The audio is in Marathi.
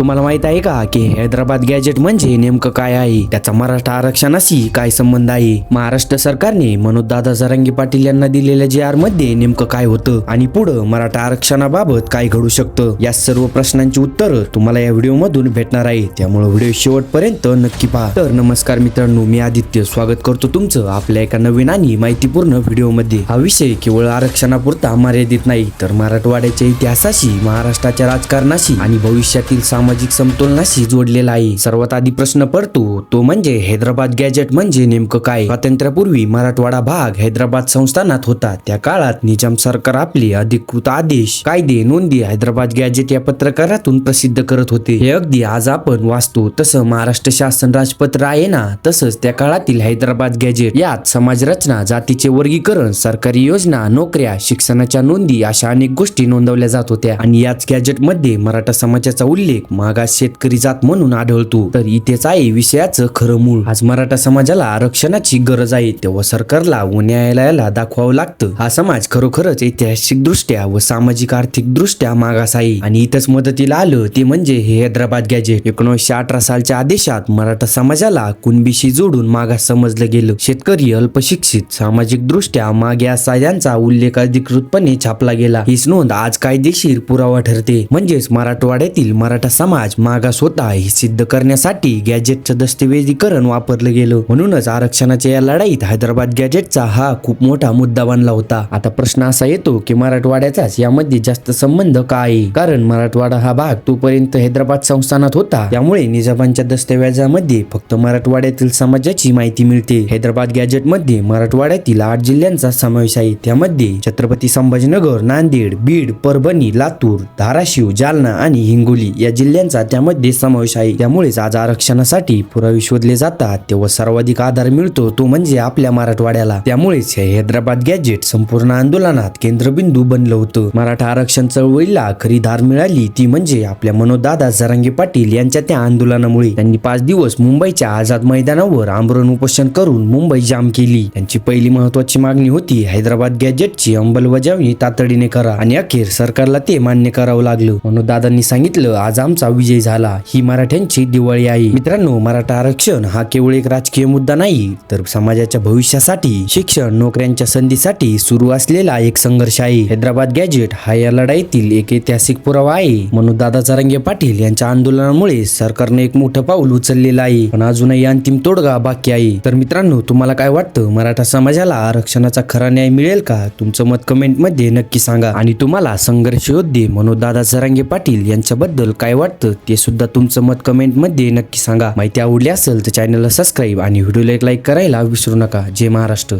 तुम्हाला माहीत आहे का की हैदराबाद गॅजेट म्हणजे नेमकं काय आहे? त्याचा मराठा आरक्षणाशी काय संबंध आहे? महाराष्ट्र सरकारने मनोज दादा जरांगी पाटील यांना दिलेल्या जे आरमध्ये नेमकं काय होतं? आणि पुढं मराठा आरक्षणाबाबत काय घडू शकतं? या सर्व प्रश्नांची उत्तरं तुम्हाला या व्हिडिओ मधून भेटणार आहे. त्यामुळे व्हिडिओ शेवटपर्यंत नक्की पहा. तर नमस्कार मित्रांनो मी आदित्य. स्वागत करतो तुमचं आपल्या एका नवीन आणि माहितीपूर्ण व्हिडिओमध्ये हा विषय केवळ आरक्षणापुरता मर्यादित नाही तर मराठवाड्याच्या इतिहासाशी महाराष्ट्राच्या राजकारणाशी आणि भविष्यातील सामाजिक सामाजिक समतोलनाशी जोडलेला आहे. सर्वात आधी प्रश्न पडतो तो म्हणजे हैदराबाद गॅजेट म्हणजे नेमकं काय? स्वातंत्र्यापूर्वी मराठवाडा भाग हैदराबाद संस्थानात होता. त्या काळात निजाम सरकार आपले अधिकृत आदेश कायदे नोंदी हैदराबाद गॅजेट या पत्रकारातून प्रसिद्ध करत होते. हे अगदी आज आपण वाचतो तसं महाराष्ट्र शासन राजपत्र आहे ना तसंच त्या काळातील हैदराबाद गॅजेट यात समाज रचना जातीचे वर्गीकरण सरकारी योजना नोकऱ्या शिक्षणाच्या नोंदी अशा अनेक गोष्टी नोंदवल्या जात होत्या. आणि याच गॅजेटमध्ये मराठा समाजाचा उल्लेख मागास शेतकरी जात म्हणून आढळतो. तर इथेच आहे विषयाचं खरं मूळ. आज मराठा समाजाला आरक्षणाची गरज आहे तेव्हा सरकारला व न्यायालयाला दाखवावं लागतं. हा समाज खरोखरच ऐतिहासिक दृष्ट्या व सामाजिक आर्थिक दृष्ट्या मागास आहे. आणि इथंच मदतीला आलं ते म्हणजे हे हैदराबाद गॅजेट एकोणीसशे अठरा सालच्या आदेशात मराठा समाजाला कुणबीशी जोडून मागास समजलं गेलं. शेतकरी अल्पशिक्षित सामाजिक दृष्ट्या मागे असा यांचा उल्लेख अधिकृतपणे छापला गेला. हीच नोंद आज कायदेशीर पुरावा ठरते. म्हणजेच मराठवाड्यातील मराठा समाज मागास होता हे सिद्ध करण्यासाठी गॅजेटचं दस्तऐवजीकरण वापरलं गेलं. म्हणूनच आरक्षणाच्या या लढाईत हैदराबाद गॅजेटचा हा खूप मोठा मुद्दा बनला होता. आता प्रश्न असा येतो की मराठवाड्याचाच यामध्ये जास्त संबंध काय? आहे? कारण मराठवाडा हा भाग तोपर्यंत हैदराबाद संस्थानात होता. त्यामुळे निजामांच्या दस्तऐवजामध्ये फक्त मराठवाड्यातील समाजाची माहिती मिळते. हैदराबाद गॅजेटमध्ये मराठवाड्यातील आठ जिल्ह्यांचा समावेश आहे. त्यामध्ये छत्रपती संभाजीनगर नांदेड बीड परभणी लातूर धाराशिव जालना आणि हिंगोली या जिल्ह्यांचा त्यामध्ये समावेश आहे. त्यामुळेच आज आरक्षणासाठी पुरावे शोधले जातात. तेव्हा सर्वाधिक आधार मिळतो तो म्हणजे आपल्या मराठवाड्याला. त्यामुळेच हे हैदराबाद गॅजेट संपूर्ण आंदोलनात केंद्रबिंदू बनलं होतं. मराठा आरक्षण चळवळीला खरी धार मिळाली ती म्हणजे आपल्या मनोदादा जरांगे पाटील यांच्या त्या आंदोलनामुळे. त्यांनी पाच दिवस मुंबईच्या आझाद मैदानावर आमरण उपोषण करून मुंबई जाम केली. त्यांची पहिली महत्वाची मागणी होती हैदराबाद गॅजेटची अंमलबजावणी तातडीने करा आणि अखेर सरकारला ते मान्य करावं लागलं. म्हणून दादांनी सांगितलं आज आमचं विजय झाला. ही मराठ्यांची दिवाळी आहे. मित्रांनो मराठा आरक्षण हा केवळ एक राजकीय मुद्दा नाही तर समाजाच्या भविष्यासाठी शिक्षण नोकऱ्यांच्या संधीसाठी सुरू असलेला एक संघर्ष आहे. हैदराबाद गॅजेट हा या लढाईतील एक ऐतिहासिक पुरावा आहे. म्हणून दादा चरंगे पाटील यांच्या आंदोलनामुळे सरकारने एक मोठं पाऊल उचललेलं आहे. पण अजूनही अंतिम तोडगा बाकी आहे. तर मित्रांनो तुम्हाला काय वाटतं? मराठा समाजाला आरक्षणाचा खरा न्याय मिळेल का? तुमचं मत कमेंटमध्ये नक्की सांगा. आणि तुम्हाला संघर्ष योद्धे मनोज दादा जरांगे पाटील यांच्याबद्दल काय वाटतं? ते सुद्धा तुमचं मत कमेंटमध्ये नक्की सांगा. माहिती आवडली असेल तर चॅनलला सबस्क्राईब आणि व्हिडिओला एक लाईक करायला विसरू नका. जय महाराष्ट्र.